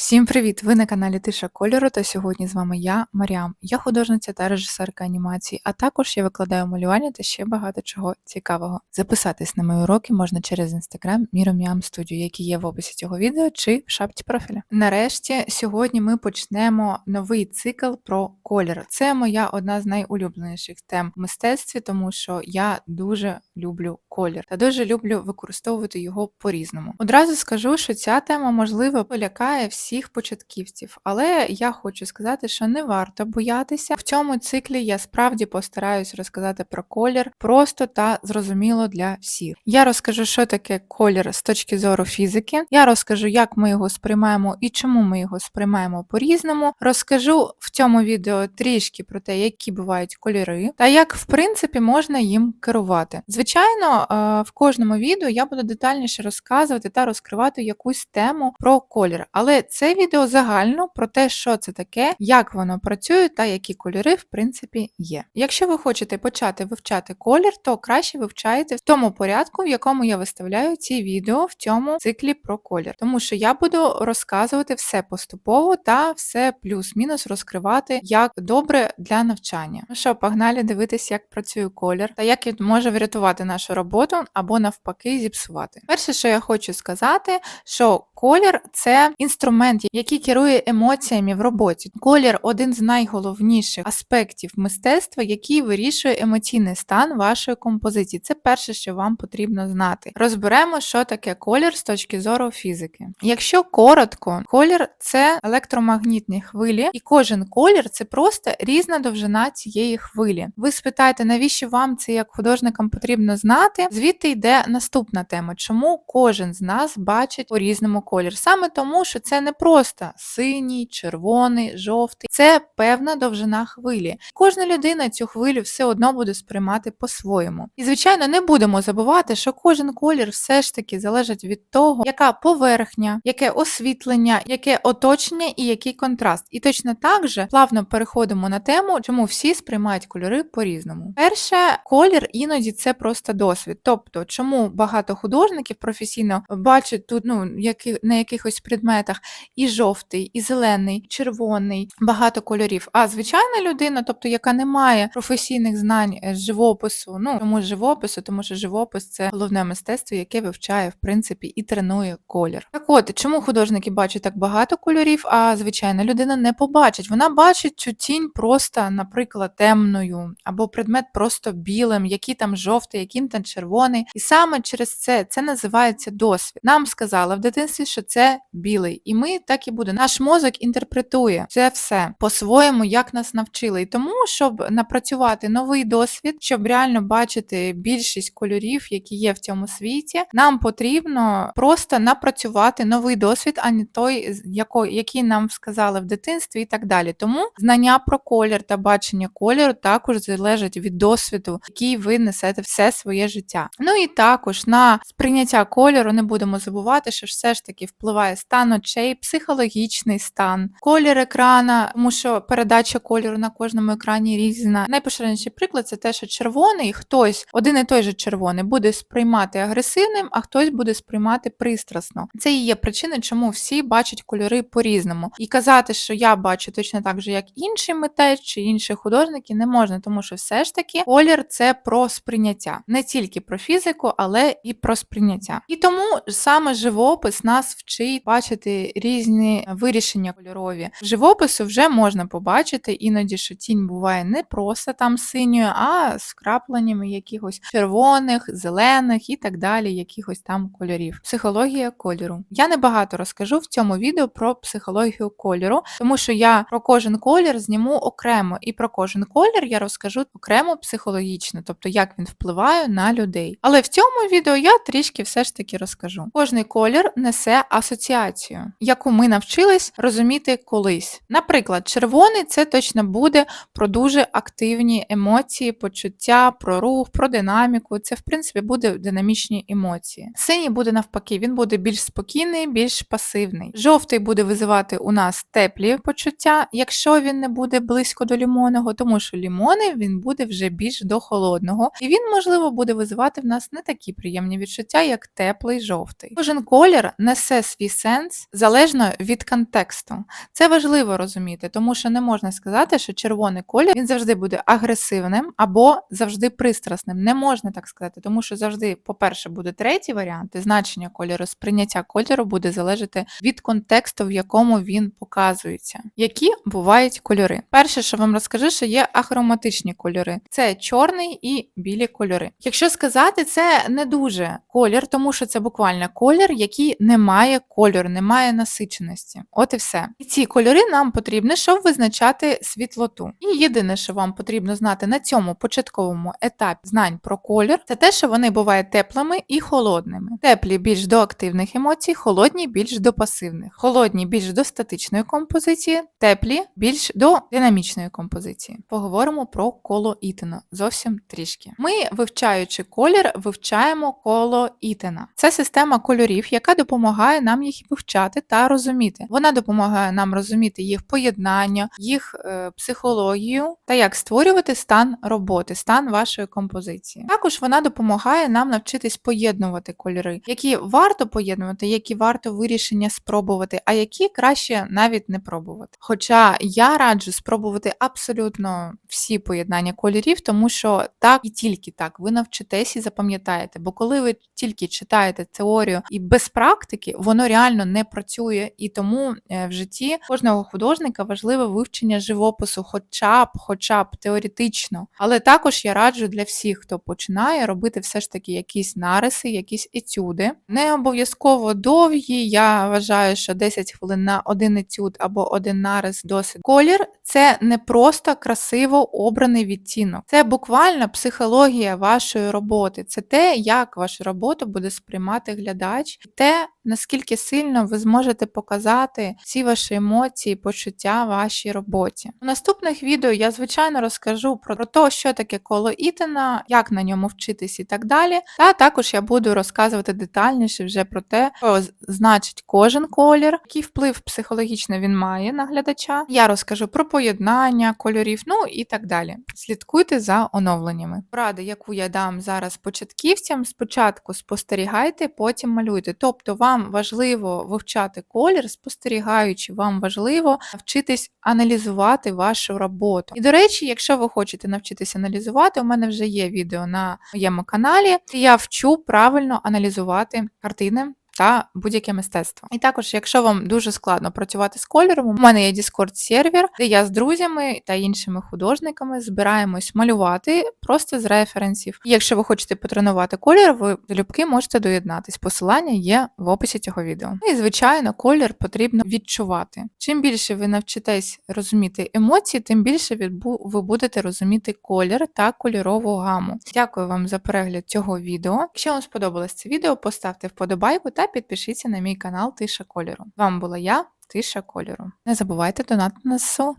Всім привіт! Ви на каналі Тиша Кольору, та сьогодні з вами я, Маріам. Я художниця та режисерка анімації, а також я викладаю малювання та ще багато чого цікавого. Записатись на мої уроки можна через інстаграм Міром'ям Студію, який є в описі цього відео чи в шапці профіля. Нарешті сьогодні ми почнемо новий цикл про колір. Це моя одна з найулюбленіших тем в мистецтві, тому що я дуже люблю колір та дуже люблю використовувати його по-різному. Одразу скажу, що ця тема можливо полякає всіх початківців, але я хочу сказати, що не варто боятися. В цьому циклі я справді постараюсь розказати про колір просто та зрозуміло для всіх. Я розкажу, що таке колір з точки зору фізики. Я розкажу, як ми його сприймаємо і чому ми його сприймаємо по-різному. Розкажу в цьому відео трішки про те, які бувають кольори, та як в принципі можна їм керувати. Звичайно, е, в кожному відео я буду детальніше розказувати та розкривати якусь тему про колір, але це відео загально про те, що це таке, як воно працює та які кольори в принципі є. Якщо ви хочете почати вивчати колір, то краще вивчайте в тому порядку, в якому я виставляю ці відео в цьому циклі про колір. Тому що я буду розказувати все поступово та все плюс-мінус розкривати як добре для навчання. Ну що, погнали дивитися, як працює колір та як він може врятувати нашу роботу або навпаки зіпсувати. Перше, що я хочу сказати, що колір це інструмент, який керує емоціями в роботі. Колір один з найголовніших аспектів мистецтва, який вирішує емоційний стан вашої композиції. Це перше, що вам потрібно знати. Розберемо, що таке колір з точки зору фізики. Якщо коротко, колір це електромагнітні хвилі, і кожен колір це просто різна довжина цієї хвилі. Ви спитаєте, навіщо вам це як художникам потрібно знати? Звідти йде наступна тема, чому кожен з нас бачить по-різному колір. Саме тому, що це не просто синій, червоний, жовтий, це певна довжина хвилі. Кожна людина цю хвилю все одно буде сприймати по-своєму. І, звичайно, не будемо забувати, що кожен колір все ж таки залежить від того, яка поверхня, яке освітлення, яке оточення і який контраст. І точно так же плавно переходимо на тему, чому всі сприймають кольори по-різному. Перше, колір іноді це просто досвід. Тобто, чому багато художників професійно бачать тут ну, які, на якихось предметах і жовтий, і зелений, червоний, багато кольорів. А звичайна людина, тобто яка не має професійних знань з живопису, ну чому живопису, тому що живопис це головне мистецтво, яке вивчає в принципі і тренує колір. Так от, чому художники бачать так багато кольорів, а звичайна людина не побачить. Вона бачить цю тінь просто, наприклад, темною, або предмет просто білим, який там жовтий, який там червоний. І саме через це це називається досвід. Нам сказали в дитинстві, що це білий, і ми так і буде. Наш мозок інтерпретує це все по-своєму, як нас навчили. І тому, щоб напрацювати новий досвід, щоб реально бачити більшість кольорів, які є в цьому світі, нам потрібно просто напрацювати новий досвід, а не той, який нам сказали в дитинстві, і так далі. Тому знання про колір та бачення кольору також залежать від досвіду, який ви несете все своє життя. Ну і також на сприйняття кольору не будемо забувати, що все ж таки впливає стан очей, психологічний стан, колір екрана, тому що передача кольору на кожному екрані різна. Найпоширеніший приклад це те, що червоний хтось, один і той же червоний, буде сприймати агресивним, а хтось буде сприймати пристрасно. Це і є причина, чому всі бачать кольори по-різному. І казати, що я бачу точно так же, як інший митець чи інші художники, не можна, тому що все ж таки колір це про сприйняття, не тільки про фізику, але і про сприйняття. І тому саме живопис нас вчить бачити різні вирішення кольорові. В живопису вже можна побачити іноді, що тінь буває не просто там синьою, а з крапленнями якихось червоних, зелених і так далі, якихось там кольорів. Психологія кольору. Я небагато розкажу в цьому відео про психологію кольору, тому що я про кожен колір зніму окремо, і про кожен колір я розкажу окремо психологічно, тобто як він впливає на людей. Але в цьому відео я трішки все ж таки розкажу. Кожний колір несе асоціацію, яку ми навчились розуміти колись. Наприклад, червоний це точно буде про дуже активні емоції, почуття, про рух, про динаміку. Це, в принципі, буде динамічні емоції. Синій буде навпаки, він буде більш спокійний, більш пасивний. Жовтий буде визивати у нас теплі почуття, якщо він не буде близько до лімонного, тому що лімони він буде вже більш до холодного, і він, можливо, буде визивати в нас не такі приємні відчуття, як теплий жовтий. Кожен колір несе свій сенс залежно залежно від контексту. Це важливо розуміти, тому що не можна сказати, що червоний колір він завжди буде агресивним або завжди пристрасним. Не можна так сказати, тому що завжди, по-перше, буде третій варіант, і значення кольору, сприйняття кольору буде залежати від контексту, в якому він показується. Які бувають кольори? Перше, що вам розкажу, що є ахроматичні кольори. Це чорний і білі кольори. Якщо сказати, це не дуже колір, тому що це буквально колір, який не має кольору, не має насиченості. От і все. І ці кольори нам потрібні, щоб визначати світлоту. І єдине, що вам потрібно знати на цьому початковому етапі знань про колір, це те, що вони бувають теплими і холодними. Теплі більш до активних емоцій, холодні більш до пасивних, холодні більш до статичної композиції, теплі більш до динамічної композиції. Поговоримо про коло Ітена зовсім трішки. Ми, вивчаючи колір, вивчаємо коло Ітена. Це система кольорів, яка допомагає нам їх вивчати та розуміти. Вона допомагає нам розуміти їх поєднання, їх е, психологію та як створювати стан роботи, стан вашої композиції. Також вона допомагає нам навчитись поєднувати кольори, які варто поєднувати, які варто вирішення спробувати, а які краще навіть не пробувати. Хоча я раджу спробувати абсолютно всі поєднання кольорів, тому що так і тільки так ви навчитесь і запам'ятаєте. Бо коли ви тільки читаєте теорію і без практики, воно реально не працює. І тому е, в житті кожного художника важливе вивчення живопису, хоча б, хоча б теоретично. Але також я раджу для всіх, хто починає робити все ж таки якісь нариси, якісь етюди. Не обов'язково довгі. Я вважаю, що 10 хвилин на один етюд або один нарис досить. Колір це не просто красиво обраний відтінок, це буквально психологія вашої роботи. Це те, як вашу роботу буде сприймати глядач, те, наскільки сильно ви зможете показати всі ваші емоції, почуття вашій роботі. У наступних відео я, звичайно, розкажу про, про те, що таке коло Ітена, як на ньому вчитись і так далі. Та також я буду розказувати детальніше вже про те, що значить кожен колір, який вплив психологічно він має на глядача. Я розкажу про поєднання кольорів, ну і так далі. Слідкуйте за оновленнями. Порада, яку я дам зараз початківцям, спочатку спостерігайте, потім малюйте. Тобто вам важливо вивчати колір, спостерігаючи, вам важливо навчитись аналізувати вашу роботу. І до речі, якщо ви хочете навчитися аналізувати, у мене вже є відео на моєму каналі, я вчу правильно аналізувати картини. Та будь-яке мистецтво. І також, якщо вам дуже складно працювати з кольором, у мене є Discord сервер, де я з друзями та іншими художниками збираємось малювати просто з референсів. Якщо ви хочете потренувати колір, ви залюбки можете доєднатись. Посилання є в описі цього відео. Ну і звичайно, колір потрібно відчувати. Чим більше ви навчитесь розуміти емоції, тим більше ви будете розуміти колір та кольорову гаму. Дякую вам за перегляд цього відео. Якщо вам сподобалось це відео, поставте вподобайку та підпишіться на мій канал Тиша кольору. Вам була я, Тиша кольору. Не забувайте донатити на ЗСУ.